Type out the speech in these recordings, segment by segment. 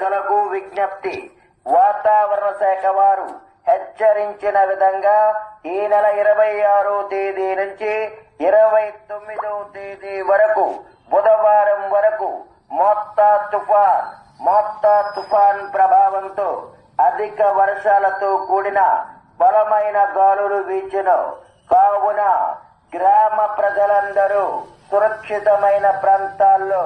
ప్రజలకు విజ్ఞప్తి. వాతావరణ శాఖ వారు హెచ్చరించిన విధంగా ఈ నెల ఇరవై ఆరో తేదీ నుంచి ఇరవై తొమ్మిదో తేదీ వరకు బుధవారం వరకు మోత్తా తుఫాన్ మోత్తా తుఫాన్ ప్రభావంతో అధిక వర్షాలతో కూడిన బలమైన గాలులు వీచును. కావున గ్రామ ప్రజలందరూ సురక్షితమైన ప్రాంతాల్లో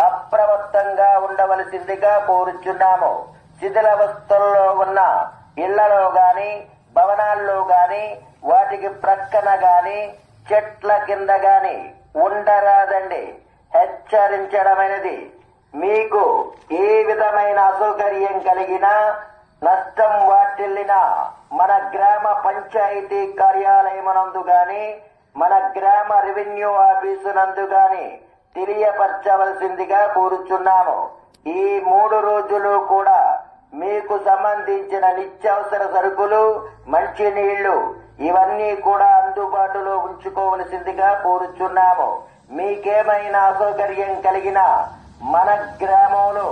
అప్రమత్తంగా ఉండవలసిందిగా కోరుచున్నాము. శిథిలవస్థల్లో ఉన్న ఇళ్ళలో గాని భవనాల్లో గాని వాటికి ప్రక్కన గాని చెట్ల కింద గాని ఉండరాదండి. హెచ్చరించడమైనది. మీకు ఏ విధమైన అసౌకర్యం కలిగినా నష్టం వాటిల్లినా మన గ్రామ పంచాయతీ కార్యాలయమునందు గాని మన గ్రామ రెవెన్యూ ఆఫీసు నందు గాని తెలియపరచవలసిందిగా కోరుచున్నాము. ఈ మూడు రోజులు కూడా మీకు సంబంధించిన నిత్యావసర సరుకులు మంచినీళ్ళు ఇవన్నీ కూడా అందుబాటులో ఉంచుకోవలసిందిగా కోరుచున్నాము. మీకేమైనా అసౌకర్యం కలిగినా మన గ్రామంలో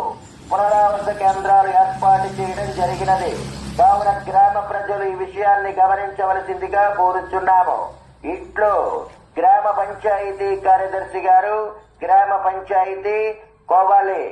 పునరావాస కేంద్రాలు ఏర్పాటు చేయడం జరిగినది. కావున గ్రామ ప్రజలు ఈ విషయాన్ని గమనించవలసిందిగా కోరుచున్నాము. ఇట్లో గ్రామ పంచాయతీ కార్యదర్శి గారు గ్రామ పంచాయతీ కోవాలి.